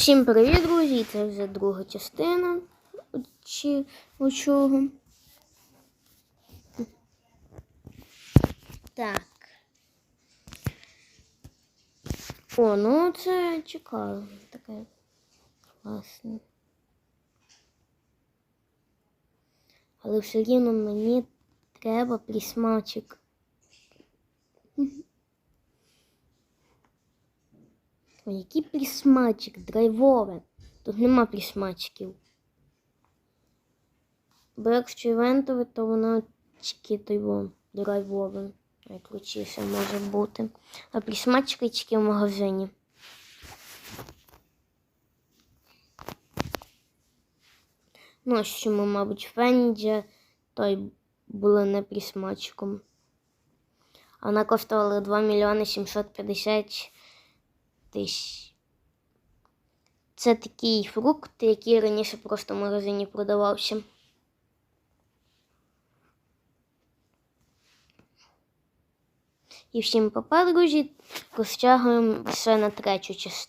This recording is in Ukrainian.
Всім привіт, друзі! Це вже друга частина чи чого. Так. О, ну це цікаво. Таке класне. Але все рівно мені треба присмачик. Ой, який присмачик драйвове. Тут нема присмачків. Бо якщо івентове, то воно тільки тайво драйвове. Найкрутіше може бути. А присмачки тільки в магазині. Ну, а що ми, мабуть, Фенді, то й були не присмачком. Вона коштувала 2 мільйони 750 тисяч. Це такий фрукт, який раніше просто в магазині продавався. І всім папа, друзі, розтягуємо все на третю частину.